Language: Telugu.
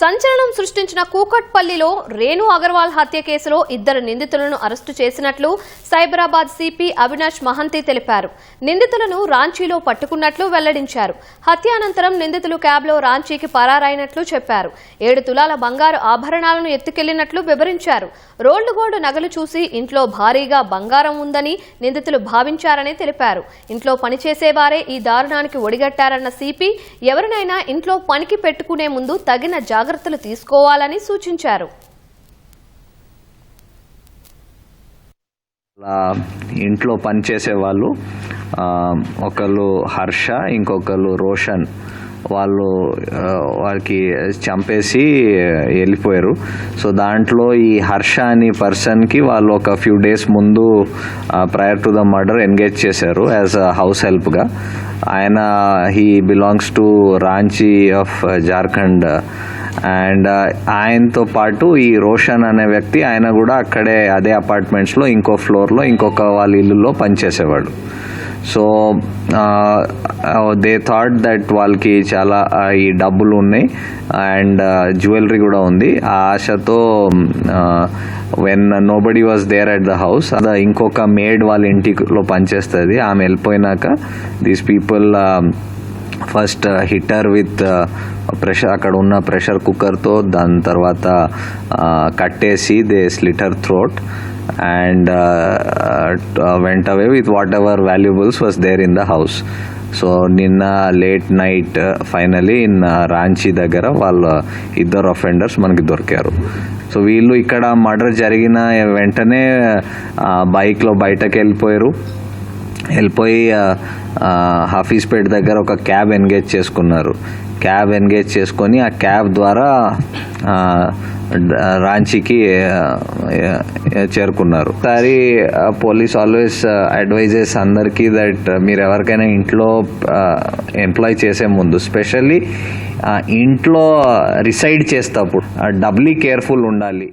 సంచలనం సృష్టించిన కూకట్పల్లిలో రేణు అగర్వాల్ హత్య కేసులో ఇద్దరు నిందితులను అరెస్టు చేసినట్లు సైబరాబాద్ సిపి అవినాష్ మహంతి తెలిపారు. నిందితులను రాంచీలో పట్టుకున్నట్లు వెల్లడించారు. హత్య అనంతరం నిందితులు క్యాబ్లో రాంచీకి పరారైనట్లు చెప్పారు. ఏడు తులాల బంగారు ఆభరణాలను ఎత్తుకెళ్ళినట్లు వివరించారు. రోల్డ్ గోల్డ్ నగలు చూసి ఇంట్లో భారీగా బంగారం ఉందని నిందితులు భావించారని తెలిపారు. ఇంట్లో పనిచేసేవారే ఈ దారుణానికి ఒడిగట్టారన్న సిపి ఎవరినైనా ఇంట్లో పనికి పెట్టుకునే ముందు తగిన జాగ్రత్తలు తీసుకోవాలని సూచించారు. ఇంట్లో పనిచేసే వాళ్ళు ఒకళ్ళు హర్ష ఇంకొకళ్ళు రోషన్. వాళ్ళు వాళ్ళకి చంపేసి వెళ్ళిపోయారు. సో దాంట్లో ఈ హర్ష అని పర్సన్కి వాళ్ళు ఒక ఫ్యూ డేస్ ముందు prior to the murder engage చేశారు యాజ్ అ హౌస్ హెల్ప్గా ఆయన he belongs to Ranchi of Jharkhand and uh, ఆయనతో పాటు ఈ రోషన్ అనే వ్యక్తి ఆయన కూడా అక్కడే అదే అపార్ట్మెంట్స్లో ఇంకో ఫ్లోర్లో ఇంకొక వాళ్ళ ఇల్లులో పనిచేసేవాడు. సో దే థాట్ దట్ వాళ్ళకి చాలా uh, ఈ డబ్బులు ఉన్నాయి అండ్ uh, జ్యువెలరీ కూడా ఉంది. ఆ ఆశతో when nobody was there at the house అది ఇంకొక మేడ్ వాళ్ళ ఇంటిలో పనిచేస్తుంది. ఆమె వెళ్ళిపోయినాక these people first hit her with pressure అక్కడ ఉన్న ప్రెషర్ కుక్కర్తో దాని తర్వాత కట్టేసి they slit her throat and went away with whatever valuables was there in the house. So నిన్న late night finally in Ranchi దగ్గర వాళ్ళ ఇద్దరు అఫెండర్స్ మనకి దొరికారు. సో వీళ్ళు ఇక్కడ మర్డర్ జరిగిన వెంటనే బైక్లో బయటకు వెళ్ళిపోయారు వెళ్ళిపోయి ఆ, హఫీజ్పేట్ దగ్గర ఒక క్యాబ్ ఎంగేజ్ చేసుకున్నారు. క్యాబ్ ఎంగేజ్ చేసుకొని ఆ క్యాబ్ ద్వారా రాంచీకి చేరుకున్నారు. ఒకసారి పోలీస్ ఆల్వేస్ అడ్వైజెస్ అందరికీ దట్ మీరు ఎవరికైనా ఇంట్లో ఎంప్లాయ్ చేసే ముందు స్పెషల్లీ ఇంట్లో రిసైడ్ చేసేటప్పుడు డబ్లీ కేర్ఫుల్ ఉండాలి.